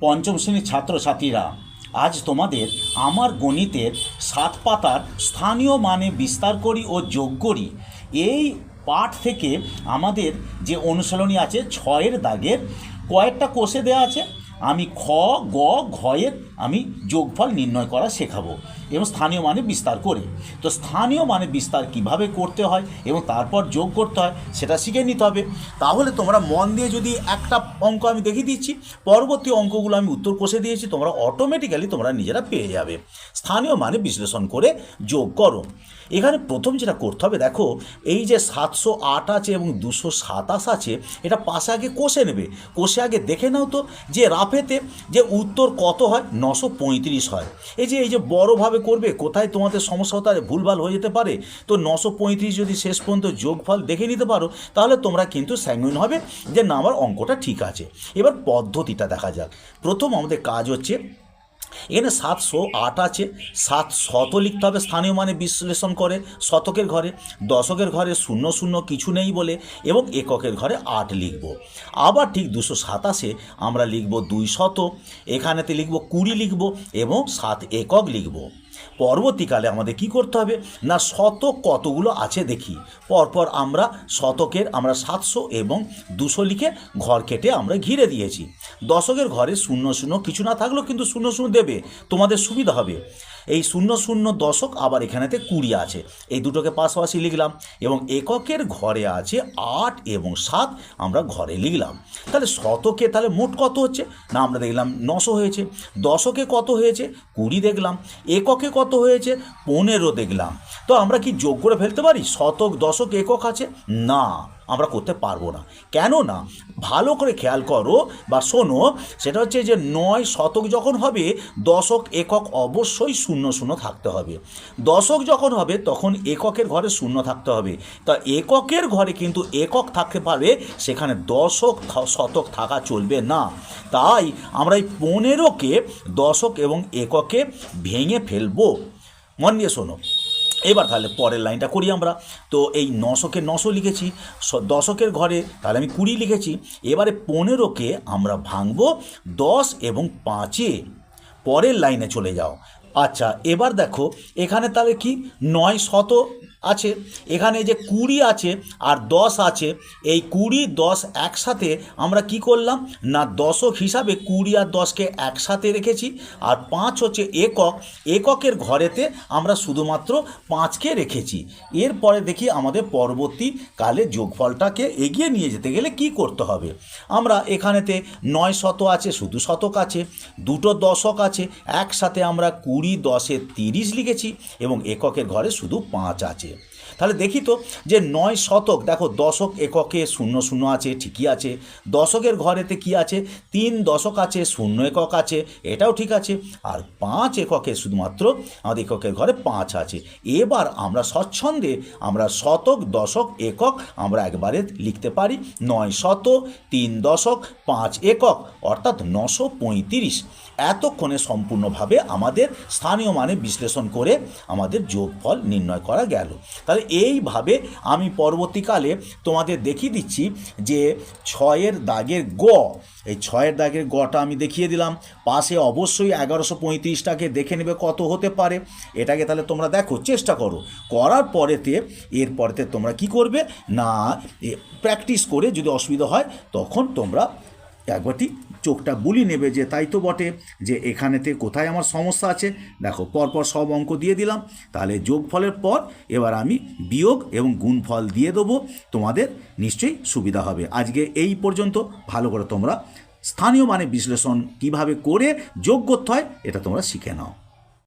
পঞ্চম শ্রেণির ছাত্রছাত্রীরা, আজ তোমাদের আমার গণিতের সাত পাতার স্থানীয় মানে বিস্তার করি ও যোগ করি। এই পাঠ থেকে আমাদের যে অনুশীলনী আছে ছয়ের দাগের, কয়েকটা কোষে দেওয়া আছে। আমি খ, গ ঘয়ের আমি যোগফল নির্ণয় করা শেখাবো। এবং স্থানীয় মানে বিস্তার করে। তো স্থানীয় মানে বিস্তার কীভাবে করতে হয় এবং তারপর যোগ করতে হয়, সেটা শিখে নিতে হবে। তাহলে তোমরা মন দিয়ে যদি একটা অঙ্ক আমি দেখিয়ে দিচ্ছি, পরবর্তী অঙ্কগুলো আমি উত্তর কষে দিয়েছি, তোমরা অটোমেটিক্যালি তোমরা নিজেরা পেয়ে যাবে। স্থানীয় মানে বিশ্লেষণ করে যোগ করো। এখানে প্রথম যেটা করতে হবে, দেখো, এই যে সাতশো আট আছে এবং দুশো সাতাশ আছে, এটা পাশে আগে কষে নেবে। কষে আগে দেখে নাও তো যে রাফেতে যে উত্তর কত হয়? নশো পঁয়ত্রিশ হয়। এই যে এই যে বড়োভাবে করবে? কোথায় তোমাদের সমস্যা হতে পারে? ভুলভাল হয়ে যেতে পারে? তো নশো পঁয়ত্রিশ যদি শেষ পর্যন্ত যোগফল দেখে নিতে পারো, তাহলে তোমরা কিন্তু স্যাঙ্গুইন হবে যে না, আমার অঙ্কটা ঠিক আছে। এবার পদ্ধতিটা দেখা যাক। প্রথম আমাদের কাজ হচ্ছে, এখানে সাতশো আট আছে, সাত শত লিখতে হবে স্থানীয় মানে বিশ্লেষণ করে, শতকের ঘরে, দশকের ঘরে শূন্য শূন্য কিছু নেই বলে, এবং এককের ঘরে আট লিখব। আবার ঠিক দুশো সাতাশে আমরা লিখব দুই শত, এখানেতে লিখব কুড়ি লিখব, এবং সাত একক লিখব। পরবর্তীকালে আমাদের কি করতে হবে? না, শতক কতগুলো আছে দেখি। পরপর আমরা শতকের আমরা সাতশো এবং দুশো লিখে ঘর কেটে আমরা ঘিরে দিয়েছি। দশকের ঘরে শূন্য শূন্য কিছু না থাকলেও কিন্তু শূন্য শূন্য দেবে। তোমাদের সুবিধা হবে। এই শূন্য শূন্য দশক আবার এখানেতে কুড়ি আছে। এই দুটোকে পাশাপাশি লিখলাম এবং এককের ঘরে আছে আট এবং সাত আমরা ঘরে লিখলাম। তাহলে শতকে তাহলে মোট কত হচ্ছে? না, আমরা দেখলাম নশো হয়েছে। দশকে কত হয়েছে? কুড়ি দেখলাম। এককে কত হয়েছে? পনেরো দেখলাম। তো আমরা কি যোগ করে ফেলতে পারি? শতক, দশক, একক আছে? না। আমরা করতে পারব না। কেন না ভালো করে খেয়াল করো বা শোনো, সেটা হচ্ছে যে নয় শতক যখন হবে, দশক একক অবশ্যই শূন্য শূন্য থাকতে হবে। দশক যখন হবে, তখন এককের ঘরে শূন্য থাকতে হবে। তা এককের ঘরে কিন্তু একক থাকতে পারবে সেখানে দশক শতক থাকা চলবে না। তাই আমরা এই পনেরোকে দশক এবং এককে ভেঙে ফেলব। মন দিয়ে শোনো। এবার তাহলে পরের লাইনটা করি আমরা। তো এই নশকে নশো লিখেছি দশকের ঘরে তাহলে আমি কুড়ি লিখেছি, এবারে পনেরোকে আমরা ভাঙবো দশ এবং পাঁচে। পরের লাইনে চলে যাও। আচ্ছা এবার দেখো, এখানে তাহলে কি? নয় শত আছে, এখানে যে কুড়ি আছে আর দশ আছে, এই কুড়ি, দশ একসাথে আমরা কি করলাম? না, দশক হিসাবে কুড়ি আর দশকে একসাথে রেখেছি আর পাঁচ হচ্ছে একক। এককের ঘরেতে আমরা শুধুমাত্র পাঁচকে রেখেছি। এরপরে দেখি আমাদের পরবর্তী কালে যোগফলটাকে এগিয়ে নিয়ে যেতে গেলে কি করতে হবে? আমরা এখানেতে নয় শত আছে, শুধু শতক আছে, দুটো দশক আছে, একসাথে আমরা কুড়ি, দশে তিরিশ লিখেছি এবং এককের ঘরে শুধু পাঁচ আছে। Кстати, তাহলে দেখি তো যে নয় শতক, দেখো দশক এককে শূন্য শূন্য আছে, ঠিকই আছে। দশকের ঘরেতে কি আছে? তিন দশক আছে, শূন্য একক আছে, এটাও ঠিক আছে। আর পাঁচ এককে শুধুমাত্র আমাদের এককের ঘরে পাঁচ আছে। এবার আমরা স্বচ্ছন্দে আমরা শতক, দশক, একক আমরা একবারে লিখতে পারি নয় শত তিন দশক, পাঁচ একক, অর্থাৎ নশো পঁয়ত্রিশ। এতক্ষণে সম্পূর্ণভাবে আমাদের স্থানীয় মানে বিশ্লেষণ করে আমাদের যোগফল নির্ণয় করা গেল। তাহলে এইভাবে আমি পরবর্তীকালে তোমাদের দেখিয়ে দিচ্ছি যে ছয়ের দাগের গ, এই ছয়ের দাগের গটা আমি দেখিয়ে দিলাম। পাশে অবশ্যই এগারোশো পঁয়ত্রিশটাকে দেখে নেবে কত হতে পারে। এটাকে তাহলে তোমরা দেখো, চেষ্টা করো। করার পরেতে, এর পরেতে তোমরা কি করবে? না প্র্যাকটিস করে যদি অসুবিধা হয়, তখন তোমরা একবারটি চোখটা বুলি নেবে যে তাই তো বটে, যে এখানেতে কোথায় আমার সমস্যা আছে? দেখো, পরপর সব অঙ্ক দিয়ে দিলাম। তাহলে যোগফলের পর এবার আমি বিয়োগ এবং গুণফল দিয়ে দেবো। তোমাদের নিশ্চয়ই সুবিধা হবে। আজকে এই পর্যন্ত। ভালো করে তোমরা স্থানীয় মানে বিশ্লেষণ কীভাবে করে যোগ করতে হয়, এটা তোমরা শিখে নাও।